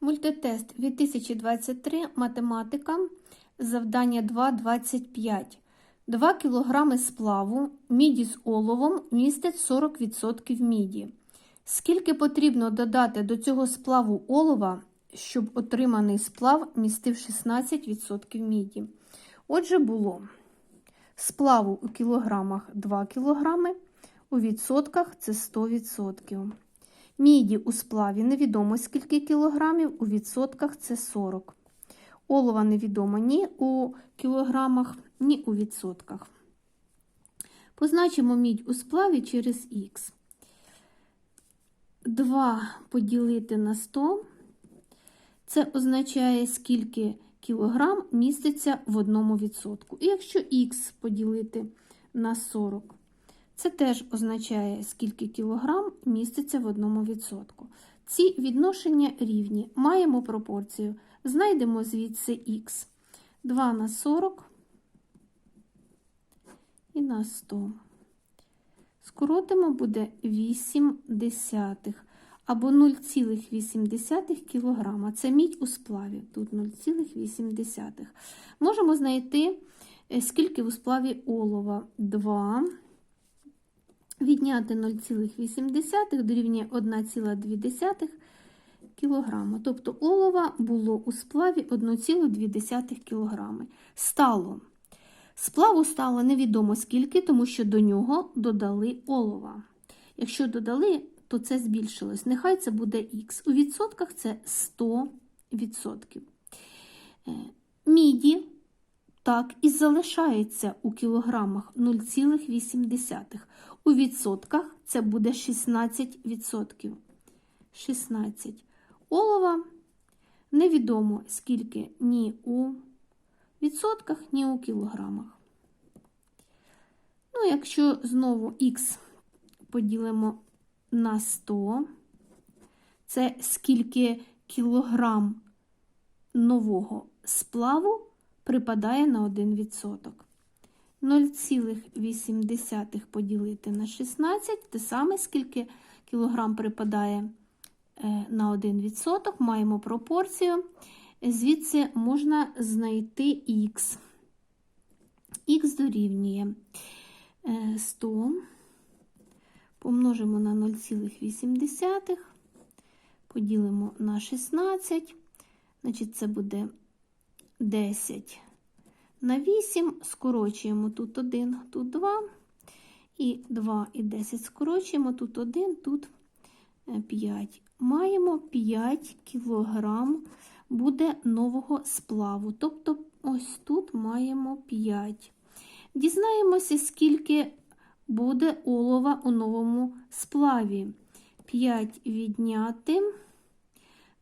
Мультитест 2023 математика. Завдання 2.25. 2 кг сплаву міді з оловом містить 40% міді. Скільки потрібно додати до цього сплаву олова, щоб отриманий сплав містив 16% міді? Отже, було сплаву у кілограмах 2 кг, у відсотках це 100%. Міді у сплаві невідомо скільки кілограмів, у відсотках це 40. Олова невідомо ні у кілограмах, ні у відсотках. Позначимо мідь у сплаві через х. 2 поділити на 100. Це означає, скільки кілограм міститься в одному відсотку. І якщо х поділити на 40, це теж означає, скільки кілограм міститься в одному відсотку. Ці відношення рівні. Маємо пропорцію. Знайдемо звідси х. 2 на 40 і на 100. Скоротимо буде 8 десятих або 0,8 кг. Це мідь у сплаві. Тут 0,8. Можемо знайти, скільки у сплаві олова. 2 відняти 0,8 дорівнює 1,2 кг. Тобто олова було у сплаві 1,2 кг. Стало. Сплаву стало невідомо скільки, тому що до нього додали олова. Якщо додали, то це збільшилось. Нехай це буде х. У відсотках це 100%. Міді так і залишається у кілограмах 0,8. У відсотках це буде 16%. 16. Олова невідомо скільки ні у відсотках, ні у кілограмах. Ну, якщо знову х поділимо на 100, це скільки кілограм нового сплаву припадає на 1%. 0,8 поділити на 16, те саме, скільки кілограм припадає на 1%, маємо пропорцію. Звідси можна знайти х. Х дорівнює 100, помножимо на 0,8, поділимо на 16, значить це буде 10 на 8, скорочуємо тут 1, тут 2, і 2 і 10 скорочуємо, тут 1, тут 5. Маємо 5 кілограм буде нового сплаву. Тобто, ось тут маємо 5. Дізнаємося, скільки буде олова у новому сплаві. 5 відняти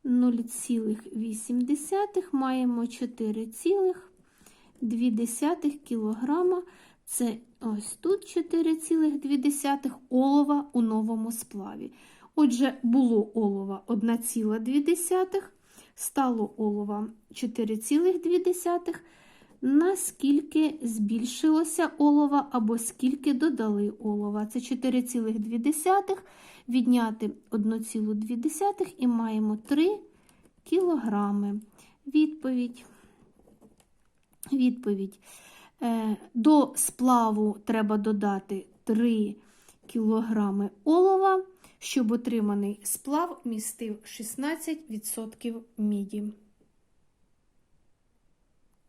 0,8 маємо 4,2 кг. Це ось тут 4,2 олова у новому сплаві. Отже, було олова 1,2, стало олова 4,2. Наскільки збільшилося олова або скільки додали олова. Це 4,2 відняти 1,2 і маємо 3 кілограми. Відповідь. Відповідь. До сплаву треба додати 3 кілограми олова, щоб отриманий сплав містив 16% міді.